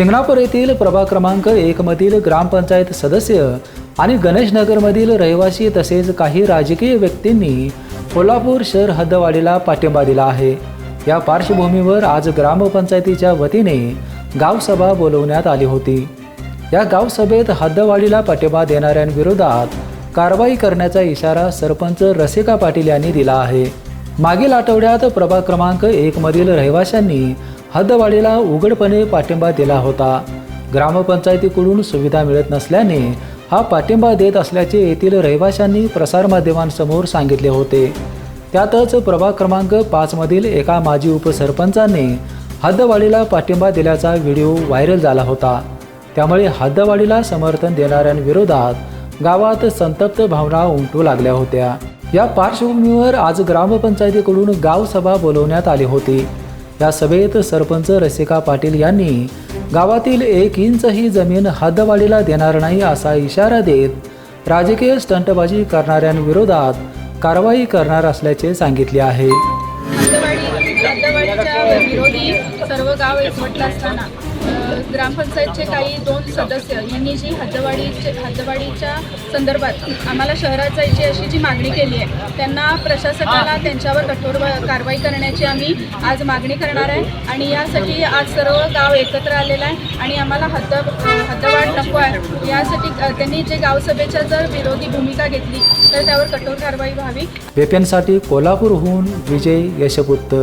शिंगणापूर येथील प्रभाग क्रमांक एकमधील ग्रामपंचायत सदस्य आणि गणेशनगरमधील रहिवासी तसेच काही राजकीय व्यक्तींनी कोल्हापूर शहर हद्दवाढीला पाठिंबा दिला आहे. या पार्श्वभूमीवर आज ग्रामपंचायतीच्या वतीने गावसभा बोलवण्यात आली होती. या गावसभेत हद्दवाढीला पाठिंबा देणाऱ्यांविरोधात कारवाई करण्याचा इशारा सरपंच रसिका पाटील यांनी दिला आहे. मागील आठवड्यात प्रभाग क्रमांक एकमधील रहिवाशांनी हद्दवाढीला उघडपणे पाठिंबा दिला होता. ग्रामपंचायतीकडून सुविधा मिळत नसल्याने हा पाठिंबा देत असल्याचे येथील रहिवाशांनी प्रसारमाध्यमांसमोर सांगितले होते. त्यातच प्रभाग क्रमांक पाचमधील एका माजी उपसरपंचाने हद्दवाढीला पाठिंबा दिल्याचा व्हिडिओ व्हायरल झाला होता. त्यामुळे हद्दवाढीला समर्थन देणाऱ्यांविरोधात गावात संतप्त भावना उमटू लागल्या होत्या. या पार्श्वभूमीवर आज ग्रामपंचायतीकडून गावसभा बोलवण्यात आली होती. या सभेत सरपंच रसिका पाटील यांनी गावातील एक इंचही जमीन हद्दवाढीला देणार नाही असा इशारा देत राजकीय स्टंटबाजी करणाऱ्यांविरोधात कारवाई करणार असल्याचे सांगितले आहे. विरोधी सर्व गाव एकवटलं असताना ग्रामपंचायतचे काही दोन सदस्य यांनी जी हद्दवाडीचे हद्दवाडीच्या संदर्भात आम्हाला शहरात जायची अशी जी मागणी केली आहे त्यांना प्रशासकाला त्यांच्यावर कठोर व- कारवाई करण्याची आम्ही आज मागणी करणार आहे आणि यासाठी आज सर्व गाव एकत्र आलेलं आहे आणि आम्हाला हद्द हद्दवाढ नको आहे. यासाठी त्यांनी जे गावसभेच्या जर विरोधी भूमिका घेतली तर त्यावर कठोर कारवाई व्हावी. वेप्यांसाठी कोल्हापूरहून विजय यशपुत्त